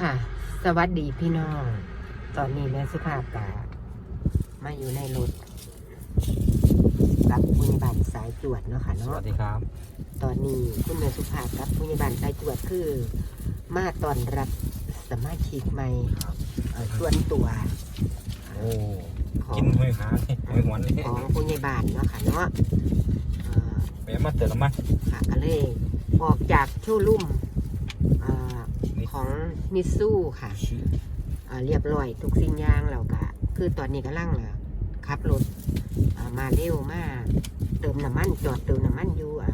ค่ะ สวัสดีพี่น้อง ตอนนี้แม่สุภาพกามาอยู่ในรถกับผู้ใหญ่บ้านสายตรวจเนาะค่ะสเนาะวัสดีครับ ตอนนี้คุณแม่สุภาพกับผู้ใหญ่บ้านสายตรวจคือ มาตอนรับสมาชิกใหม่เอ่อส่วนตัวโอ้ ของกินหอยหาสิหอยหวนเลยของผู้ใหญ่บ้านเนาะค่ะเนาะเอ่อไปมาเติมน้ำมันค่ะก็เลยออกจากโชว์รุ่มเอ่อ ของนิซูค่ะชื่ออ่าเรียบร้อยทุกสิ่งอย่างแล้วก็คือตอนนี้กำลังอะขับรถอ่ามาเร็วมากเติมน้ำมันจอดเติมน้ำมันอยู่อ่า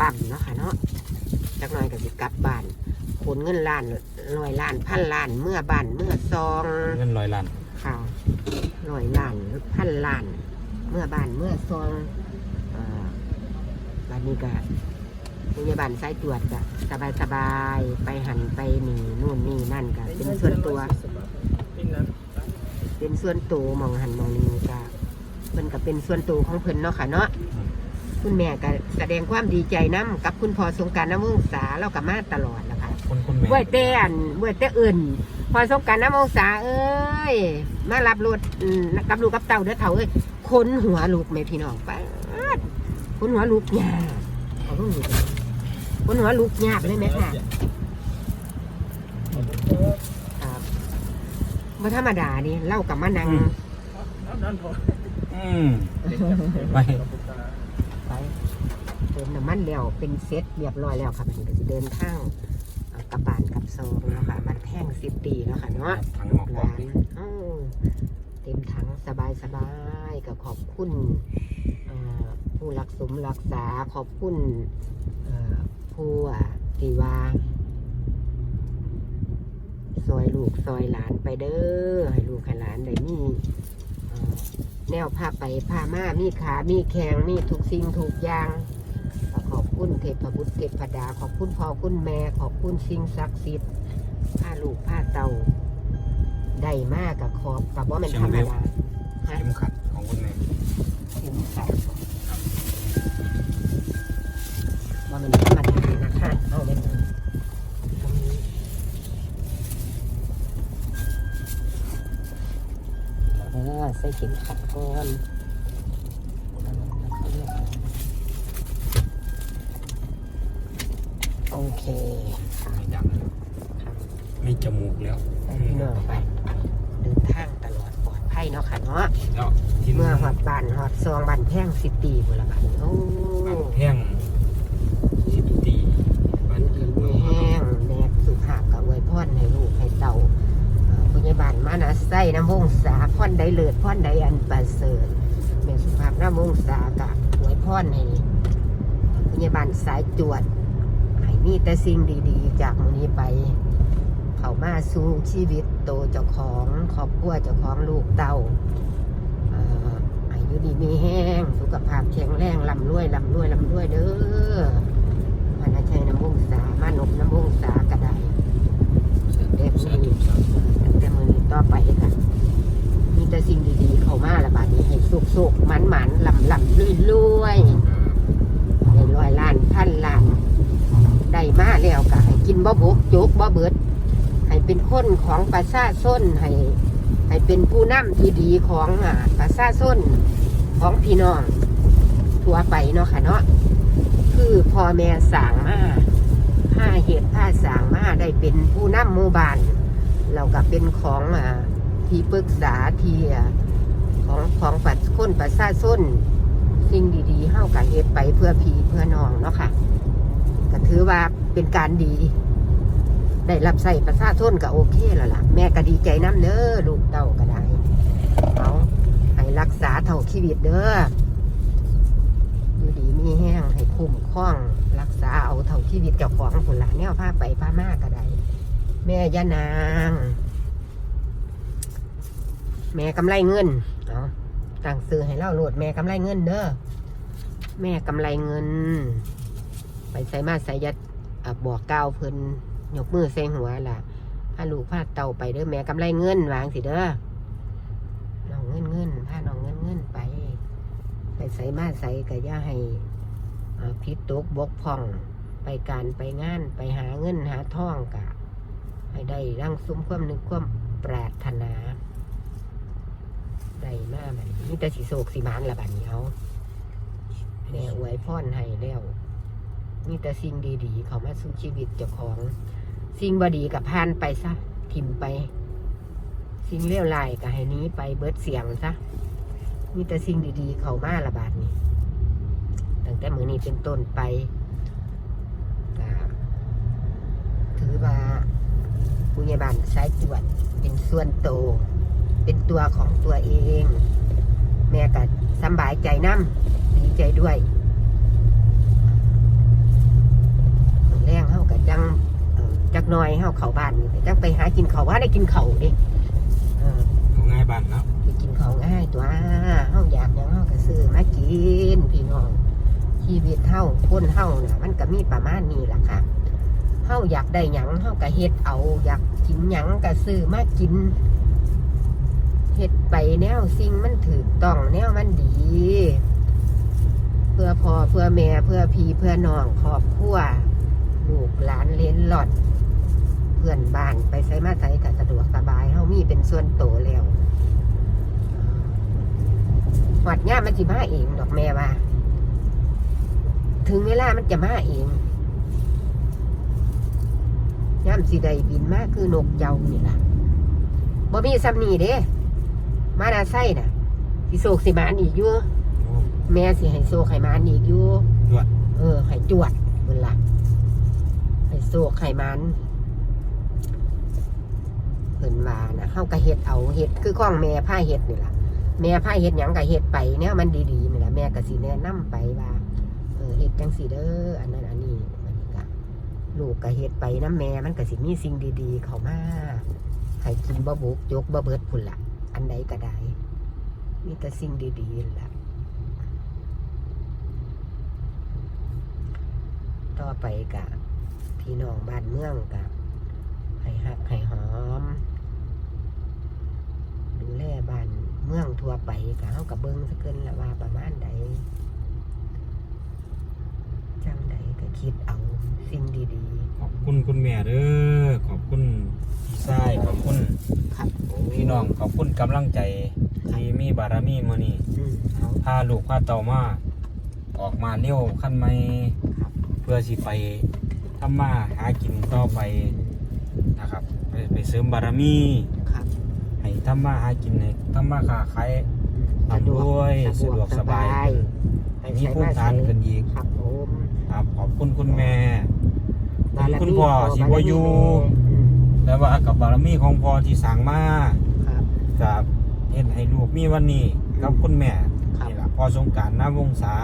ปั๊มเนาะค่ะเนาะจักหน่อยก็สิกลับบ้านขนเงินล้านร้อยล้านพันล้านเมื่อบ้านเมื่อซองเงินลอยลันค่ะร้อยล้านหรือพันล้าน เมื่อบ้านเมื่อซองอ่าบ้านนี้ก็ พยาบาลสายตรวจก็สบายสบายๆไปหันไปนี่นู่นนี่นั่นก็เป็นส่วนตัว เป็นส่วนตัวหมองหันหมองนี้ก็เพิ่นก็เป็นส่วนตัวของเพิ่นเนาะค่ะเนาะคุณแม่ก็แสดงความดีใจนํกับคุณพ่อสงกรารน้ำวงศาเราก็มาตลอดแล้วค่ะคนคุณแม่เว้ยเต้อันเว้ยเต้อื่นพอสงกรารน้ำวงศาเอ้ยมารับรถอืมกับลูกกับเต่าเด้อเต่าเอ้ยคนหัวลูกแม่พี่น้องไปดคนหัวลูกยากเอาลูกนี่ คนหัวลูกยากเลยไหมค่ะครับว่าธรรมดานี่เล่ากับมานังอืมไปไปเติมน้ำมันแล้วเป็นเซตเรียบร้อยแล้วค่ะมันก็จะเดินทางเอ่อกลับบ้านกลับซองแล้วค่ะมันแท่งสิบปีแล้วค่ะเนาะทางหมอกบหอกลานเอ้าเต็มถังสบายสบายๆก็ขอบคุณเอ่อผู้รักสมรักษาขอบคุณเอ่อ ผู้อะที่ว่าซอยลูกซอยหลานไปเด้อ ให้ลูกให้หลานได้มีเอ่อแนวผ้าไปผ้ามามีขา มีแขงมีทุกสิ่งทุกอย่างก็ขอบคุณเทพบุตรเทพดา ขอบคุณพ่อคุณแม่ ขอบคุณสิ่งศักดิ์สิทธิ์ผ้าลูกผ้าเต่าได้มากกับขอบกับว่ามันธรรมดาเข็มขัดของคุณแม่ถึงใส่ว่ามันธรรมดานะ คะเอาเป็นตรงนี้เออใส่เข็มขัดก่อนโอเคไม่ดังแล้วไม่จมูกแล้วไปพี่น้องไปเดินทางตลอดปลอดภัยเนาะค่ะเนาะที่เมื่อหอดบานหอดซองบานแพงสิบปีบุละบานโอ้บ้านแพงสิบตีบ้าน ดีมีแห้งแนบสุภาพกับอวยพรให้ลูกให้เต่าเอ่อผู้ใหญ่บ้านมา น้ำวงศาพ่อนใดเลิศพ่อนใดอันประเสริฐแม่สุภาพน้ำวงศากับอวยพรให้ผู้ใหญ่บ้านสายจวดให้มีแต่สิ่งดีๆ จากมือนี้ไป เขามาสู่ชีวิตโตเจ้าของครอบครัวเจ้าของลูกเต่าอายุดีมีแห้งสุขภาพแข็งแรงลำรวยลำรวยลำรวยเด้อมานาชัยน้ำวงศามานบน้ำวงศากระไดเด็กสามือธุสาธุแต่อไปค่ะ มีแต่สิ่งดีๆ เข้ามาละบาดนี้ให้สุกสุกๆมันมันๆลำลำรวยรวยๆให้ร้อยล้านพันล้าน ได้มาแล้วก็ให้กินบ่บุกโจกบ่เบิด ให้เป็นคนของประชาชนให้ให้เป็นผู้นำที่ดีของอ่าประชาชนของพี่น้องทั่วไปเนาะค่ะเนาะคือพ่อแม่สร้างมาผ้าเหตุผ้าสร้างมาได้เป็นผู้นำหมู่บ้าน เราก็เป็นของอ่าที่ปรึกษาที่ของของปัจคนประชาชนสิ่งดีๆเฮากับเฮ็ดไปเพื่อพีเพื่อน้องเนาะค่ะก็ถือว่าเป็นการดี ได้รับใส่ประชาชนก็โอเคแล้วล่ะ แม่ก็ดีใจน้ำเด้อลูกเต้าก็ได้เอาให้รักษาเท่าชีวิตเด้ออยู่ดีมีแห้งให้คุ้มคล้อง รักษาเอาเท่าชีวิตเจ้าของผลละแนวผ้าไปผ้ามาก็ได้ แม่ย่านาง แม่กำไรเงินเอาตั้งซื้อให้เล่าโหลดแม่กำไรเงินเด้อแม่กำไรเงิน ไปใส่มาใส่ยัดอะบอกก้าวเพิ่นยกมือใส่หัวล่ะพาลูกพาเต่าไปเด้อแม่กำไรเงินวางสิเด้อน้องเงินเงินพาน้องเงินเงินไป ไปใส่มาใส่ก็ย่าให้พิษตกบกพ่อง ไปการไปงานไปหาเงินหาทองกะ ให้ได้ร่างซุ้มความนึกความปรารถนาได้มากมันนี่แต่สีโศกสีมานละบาดนี้เอาแม่อวยพรให้แล้วมีแต่สิ่งดีๆ เขามาสู่ชีวิตเจ้าของ สิ่งบดีกับพานไปซะทิมไป สิ่งเลวร้ายก็ให้หนี้ไปเบิดเสียงซะมีแต่สิ่งดีๆ เขามาละบาดนี้ตั้งแต่มือนี้เป็นต้นไปถือว่า ผู้ใหญ่บ้านสายจวดเป็นส่วนโตวเป็นตัวของตัวเอง แม่ก็สำบายใจน้ำดีใจด้วยแรงเฮากับจังเอ่อจักหน้อยเฮาเข้าบ้านนี่ก็จังไปหากินเขาวว่าได้กินเขาวเดิเออเอาง่ายบ้านเนาะไปกินของง่ายตัวเฮาอยากหยังเฮาก็ซื้อมากินพี่น้องชีวิตเฮาคนเฮาน่ะ มันก็มีประมาณนี้ล่ะค่ะ เฮาอยากได้หยังเฮาก็เฮ็ดเอาอยากกินหยังก็ซื้อมากินเฮ็ดไปแนวสิ่งมันถูกต้องแนวมันดี เพื่อพ่อเพื่อแม่เพื่อพี่เพื่อน้องครอบครัวลูกหลานเลี้ยนหลอด เพื่อนบ้านไปใส่มาใส่ก็สะดวกสบายเฮามีเป็นส่วนโตวแล้วหวัดย่ามันจะมาเองดอกแม่ว่า ถึงเวลามันจะมาเอง ย่ามสิได้บินมากคือนกเจ้านี่ล่ะบ่มีซ้ำนี่เด้ มานาไส้น่ะสิโศกสิมานอีกอยู่โอ้แม่สิให้โศกให้มานอีกอยู่จวด เออให้จวดเวลาให้โศกให้มันเพิ่นว่านะเฮาก็เฮ็ดเอาเฮ็ดคือข้องแม่ผ้าเฮ็ดนี่ล่ะแม่พาเฮ็ดหยังก็เฮ็ดไปเนี่ยมันดีๆนี่แหละแม่ก็สิแนะนํไปว่าเออเฮ็ดจังซี่เด้ออันนั้นอันนี้มันก็ ลูกก็เฮ็ดไปนํแม่มันก็สิมีสิ่งดีๆ เข้ามาให้กินบ่บุกจกบ่เบิดพุ่นละอันใดก็ได้มีแต่สิ่งดีๆล่ะ ต่อไปก็พี่น้องบ้านเมืองก็ให้ฮักให้หอม ดูแลบ้านเมืองทั่วไปก็เฮากับเบิ่งซะเกินละว่าประมาณใดจังใดก็คิดเอา สิ่งดีขอบคุณคุณแม่เด้อขอบคุณพี่ชายขอบคุณๆครับพี่น้องขอบคุณกำลังใจที่มีบารมีมื้อนี้อืมเอาพาลูกพาเต่ามาออกมาเร็วขั้นไม่ครับเพื่อสิไปทำมาหากินต่อไปนะครับ ไปไปเสริมบารมี ครับให้ทำมาหากินให้ทำมาค้าขายอืมทำด้วยสะดวกสบายขึ้นให้มีภูมิฐานขึ้นอีก ครับผม ครับ ขอบคุณคุณแม่บารมีคุณพ่อสิบ่อยู่อืมแต่ว่ากับบารมีของพ่อที่สั่งมาครับกับเฮ็ดให้ลูกมีวันนี้กับคุณแม่ครับนี่ล่ะพ่อสงกรารน้ำวงศา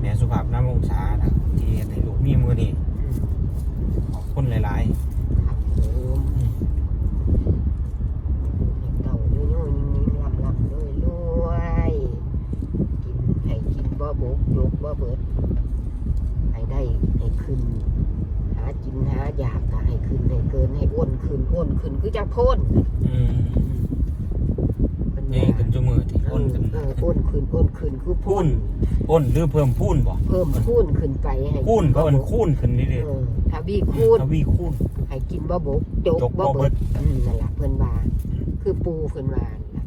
แม่สุภาพน้ำวงศานะที่เฮ็ดให้ลูกมีมือนี้อืมขอบคุณหลายครับผมเต่ายุ่ยๆนิ่งๆลำๆด้วยรวยๆกินให้กินบ่บกยกบ่เบิด ให้ได้ให้ขึ้น หากินหาอยากก็ให้ขึ้นให้เกินให้อ้วนขึ้นอ้วนขึ้นคือจังโพ่นๆอืมเป็นใหญ่ขึ้นจุมือที่เออ้นอขึ้นเอออ้วนขึ้นอ้วนขึ้นคือพูพ่นนอ้นหรือเพิ่มพูนบ่เพิ่มพูนขึ้นไปให้คูนก็เป็นคูนขึ้นนี่เอเด้อถ้าบีคูนทวีคูน ให้กินบ่บกจกจกบ่บ่เบิเบิด ดอืมนั่นแหละเพิ่นว่าคือปูเพิ่นว่านั่นล่ะ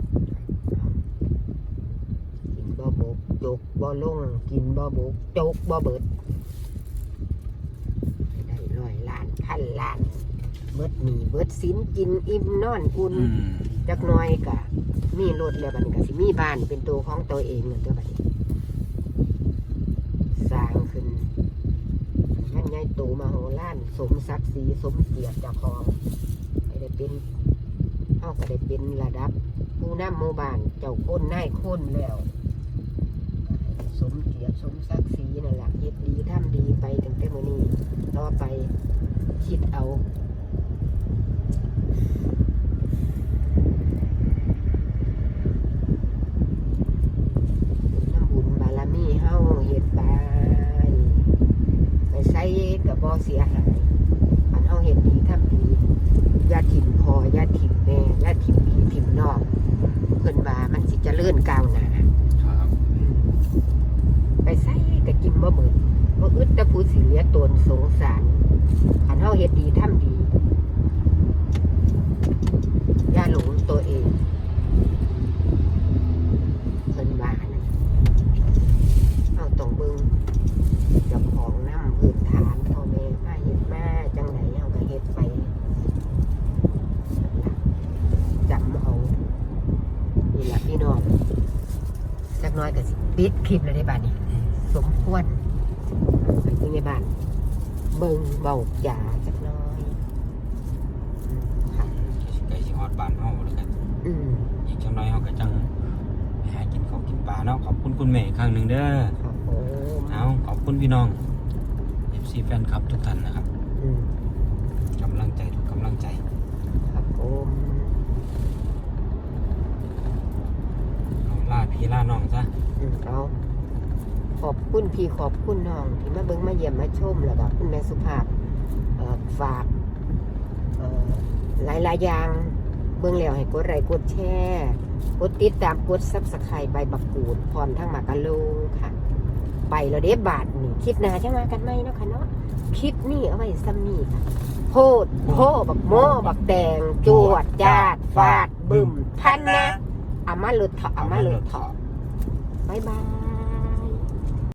กินบ่บกจกบ่ลงกินบ่บกจกบ่เบิดให้ได้ร้อยล้าน พันล้าน เบิดหนีเบิดสินกินอิ่มนอนอุ่นอืมจักหน้อยกะมีรถแล้วบัดนี้ก็สิมีบ้านเป็นตัวของตัวเองเหมือนตัวบัดนี้สร้างขึ้นมันใหญ่โตมโหฬารสมศักดิ์ศรีสมเกียรติเจ้าของให้ได้เป็นเฮาก็ได้เป็นระดับ ผู้นำหมู่บ้านเจ้าคนนายคนแล้วก็ให้สมเกียรติสมศักดิ์ศรีนั่นแหละเฮ็ดดีทำดีไปตั้งแต่มื้อนี้ ต่อไปคิดเอา น้ำบุญบารมีเฮาเฮ็ดไปไปใส่กับบ่เสียหายอันเฮาเฮ็ดดีทำดีอย่าถิ่มพออย่าถิ่มแม่อย่าถิ่มพี่ถิ่มน้องเพิ่นว่ามันสิเจริญก้าวหน้า ครับ ไปใส่ก็กินบ่เบิดบ่อึดแต่ผู้สิเหลือตนสงสารอันเฮาเฮ็ดดีทำดี อย่าหลงตัวเองเพิ่นว่านะเอาต้องเบิ่งเจ้าของน้ำพื้นฐานพ่อแม่มาเฮ็ดมาจังไหนเอาก็เฮ็ดไปจำเอานี่ล่ะพี่น้องจักน้อยก็สิปิดคลิปเลยได้บ้านนี้ สมควร บ้านเบิ่งเบาจ่าจักหน้อยอืมค่ะไก่สิฮอดบ้านเฮาแล้วกันอืมอีกจังน้อยเฮาก็จังไปหากินข้าวกินปลาเนาะขอบคุณคุณแม่อีกครั้งหนึ่งเด้อครับผมเอาขอบคุณพี่น้อง FC แฟนคลับทุกท่านนะครับอืมกำลังใจทุกกำลังใจครับผมเอาล่าพี่ล่าน้องซะ อืมเอา ขอบคุณพี่ขอบคุณน้องที่มาเบิ่งมาเยี่ยมมาชมแล้วก็คุณแม่สุภาพเอ่อฝากเอ่อหลายๆอย่างเบิ่งแล้วให้กดไลค์กดแชร์กดติดตามกดซับสไครต์ใบบักกูดพร้อมทั้งหมากกะโลงค่ะ ไปแล้วเด้บาทนี่คลิปหน้าจะมากันไหมเนาะค่ะเนาะคลิปนี้เอาไว้ซ้ำนี่ค่ะโพดโพบักโมบักแดงจวดจาดฟาดบึมพันนะอามาหลุดเถาะอามาหลุดเถาะบายบาย